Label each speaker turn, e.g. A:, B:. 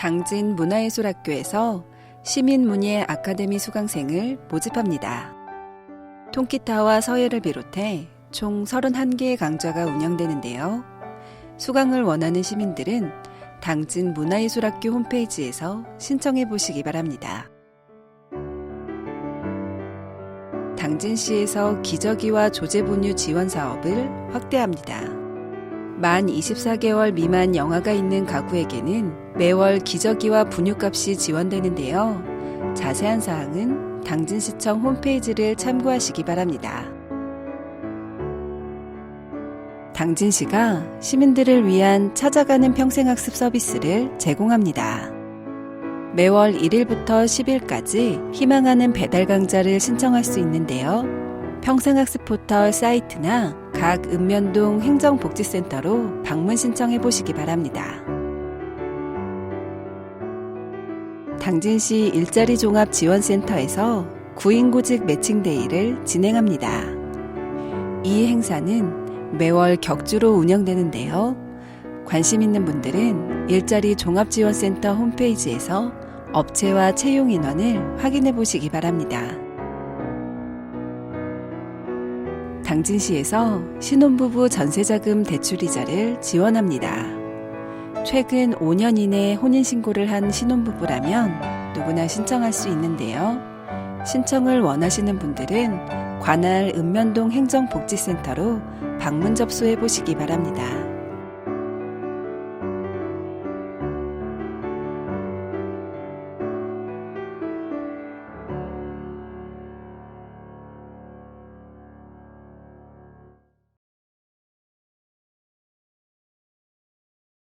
A: 당진 문화예술학교에서 시민문예 아카데미 수강생을 모집합니다. 통기타와 서예를 비롯해 총 31개의 강좌가 운영되는데요. 수강을 원하는 시민들은 당진 문화예술학교 홈페이지에서 신청해 보시기 바랍니다. 당진시에서 기저귀와 조제분유 지원 사업을 확대합니다. 만 24개월 미만 영아가 있는 가구에게는 매월 기저귀와 분유값이 지원되는데요. 자세한 사항은 당진시청 홈페이지를 참고하시기 바랍니다. 당진시가 시민들을 위한 찾아가는 평생학습 서비스를 제공합니다. 매월 1일부터 10일까지 희망하는 배달 강좌를 신청할 수 있는데요. 평생학습 포털 사이트나 각 읍면동 행정복지센터로 방문 신청해 보시기 바랍니다. 당진시 일자리 종합 지원센터에서 구인구직 매칭데이를 진행합니다. 이 행사는 매월 격주로 운영되는데요. 관심 있는 분들은 일자리 종합지원센터 홈페이지에서 업체와 채용 인원을 확인해 보시기 바랍니다. 당진시에서 신혼부부 전세자금 대출 이자를 지원합니다. 최근 5년 이내 혼인신고를 한 신혼부부라면 누구나 신청할 수 있는데요. 신청을 원하시는 분들은 관할 읍면동 행정복지센터로 방문 접수해 보시기 바랍니다.